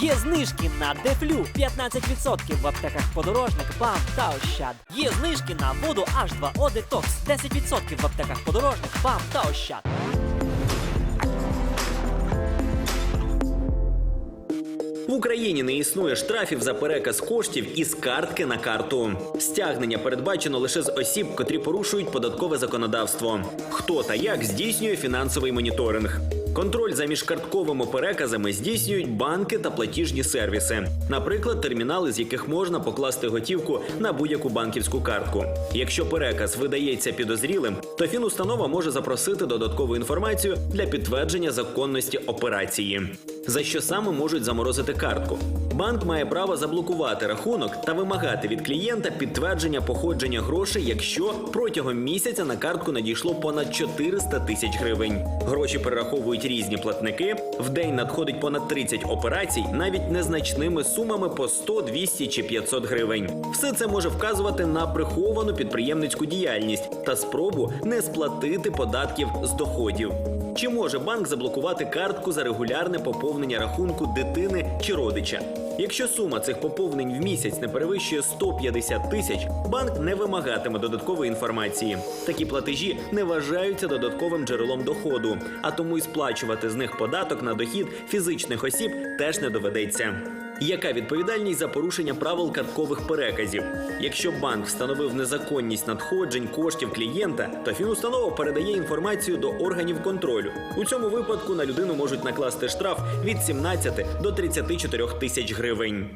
Є знижки на Дефлю 15% в аптеках подорожник, БАМ та Ощад. Є знижки на воду H2O Detox 10% в аптеках подорожник, БАМ та Ощад. В Україні не існує штрафів за переказ коштів із картки на карту. Стягнення передбачено лише з осіб, котрі порушують податкове законодавство. Хто та як здійснює фінансовий моніторинг? Контроль за міжкартковими переказами здійснюють банки та платіжні сервіси, наприклад, термінали, з яких можна покласти готівку на будь-яку банківську картку. Якщо переказ видається підозрілим, то фінустанова може запросити додаткову інформацію для підтвердження законності операції. За що саме можуть заморозити картку? Банк має право заблокувати рахунок та вимагати від клієнта підтвердження походження грошей, якщо протягом місяця на картку надійшло понад 400 тисяч гривень. Гроші перераховують різні платники. В день надходить понад 30 операцій, навіть незначними сумами по 100, 200 чи 500 гривень. Все це може вказувати на приховану підприємницьку діяльність та спробу не сплатити податків з доходів. Чи може банк заблокувати картку за регулярне поповнення рахунку дитини чи родича? Якщо сума цих поповнень в місяць не перевищує 150 тисяч, банк не вимагатиме додаткової інформації. Такі платежі не вважаються додатковим джерелом доходу, а тому й сплачувати з них податок на дохід фізичних осіб теж не доведеться. Яка відповідальність за порушення правил карткових переказів? Якщо банк встановив незаконність надходжень коштів клієнта, то фінустанова передає інформацію до органів контролю. У цьому випадку на людину можуть накласти штраф від 17 до 34 тисяч гривень.